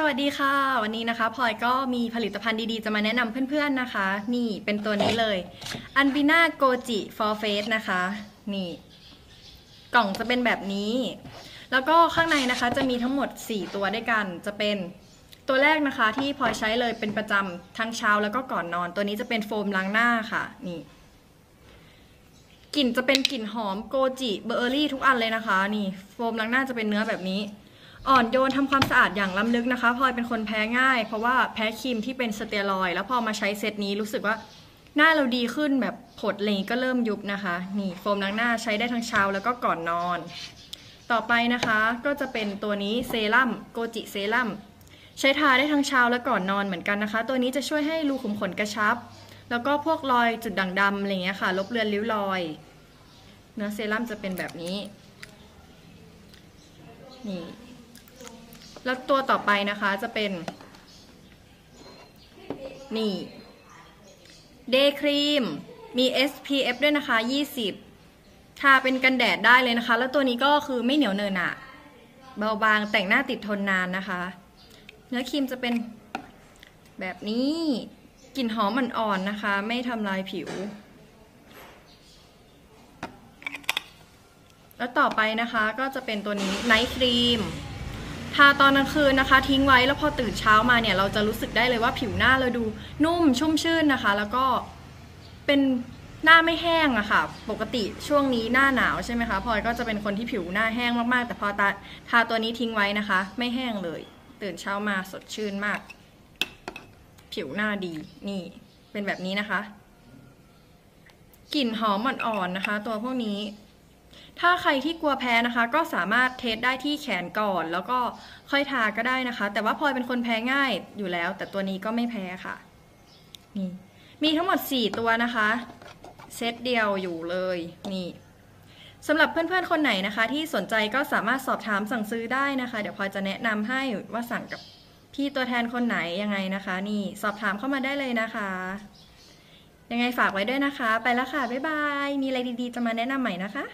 สวัสดีค่ะ วันนี้นะคะพลอยก็มีผลิตภัณฑ์ดีๆ จะมาแนะนำเพื่อนๆนะคะ นี่เป็นตัวนี้เลย a n b i n a Goji for Face นะคะ นี่ กล่องจะเป็นแบบนี้ แล้วก็ข้างในนะคะจะมีทั้งหมด 4 ตัวด้วยกัน จะเป็นตัวแรกนะคะ ที่พลอยใช้เลยเป็นประจำทั้งเช้าแล้วก็ก่อนนอน ตัวนี้จะเป็นโฟมล้างหน้าค่ะ นี่กลิ่นจะเป็นกลิ่นหอมโกจิเบอร์รี่ทุกอันเลยนะคะ นี่ โฟมล้างหน้าจะเป็นเนื้อแบบนี้ อ่อนโยนทำความสะอาดอย่างล้ำลึกนะคะพลอยเป็นคนแพ้ง่าย เพราะว่าแพ้ครีมที่เป็นสเตียรอยด์แล้วพอมาใช้เซตนี้รู้สึกว่าหน้าเราดีขึ้นแบบผดเลยก็เริ่มยุบนะคะ นี่โฟมล้างหน้าใช้ได้ทั้งเช้าแล้วก็ก่อนนอน ต่อไปนะคะก็จะเป็นตัวนี้เซรั่มโกจิเซรั่มใช้ทาได้ทั้งเช้าและก่อนนอนเหมือนกันนะคะ ตัวนี้จะช่วยให้รูขุมขนกระชับ แล้วก็พวกรอยจุดด่างดำอะไรเงี้ยค่ะ ลบเลือนริ้วรอย เนื้อเซรั่มจะเป็นแบบนี้ นี่ แล้วตัวต่อไปนะคะจะเป็น นี่เดย์ครีมมี SPF ด้วยนะคะ 20 ทาเป็นกันแดดได้เลยนะคะ แล้วตัวนี้ก็คือไม่เหนียวเนินอะเบาบางแต่งหน้าติดทนนานนะคะ เนื้อครีมจะเป็นแบบนี้กลิ่นหอมอ่อนๆนะคะ ไม่ทำลายผิว แล้วต่อไปนะคะก็จะเป็นตัวนี้ไนท์ครีม ทาตอนกลางคืนนะคะ ทิ้งไว้แล้วพอตื่นเช้ามาเนี่ยเราจะรู้สึกได้เลยว่าผิวหน้าเราดูนุ่มชุ่มชื่นนะคะ แล้วก็เป็นหน้าไม่แห้งอะค่ะ ปกติช่วงนี้หน้าหนาวใช่ไหมคะพลอยก็จะเป็นคนที่ผิวหน้าแห้งมากๆ แต่พอตาทาตัวนี้ทิ้งไว้นะคะ ไม่แห้งเลย ตื่นเช้ามาสดชื่นมาก ผิวหน้าดีนี่ เป็นแบบนี้นะคะกลิ่นหอมอ่อนๆนะคะ ตัวพวกนี้ ถ้าใครที่กลัวแพ้นะคะ ก็สามารถเทสได้ที่แขนก่อน แล้วก็ค่อยทาก็ได้นะคะ แต่ว่าพลอยเป็นคนแพ้ง่ายอยู่แล้ว แต่ตัวนี้ก็ไม่แพ้ค่ะนี่มีทั้งหมด 4 ตัวนะคะ เซตเดียวอยู่เลยนี่สำหรับเพื่อนๆคนไหนนะคะ ที่สนใจก็สามารถสอบถามสั่งซื้อได้นะคะ เดี๋ยวพลอยจะแนะนำให้ว่าสั่งกับพี่ตัวแทนคนไหนยังไงนะคะ นี่สอบถามเข้ามาได้เลยนะคะ ยังไงฝากไว้ด้วยนะคะ ไปแล้วค่ะ บ๊ายบาย มีอะไรดีๆ จะมาแนะนำใหม่นะคะ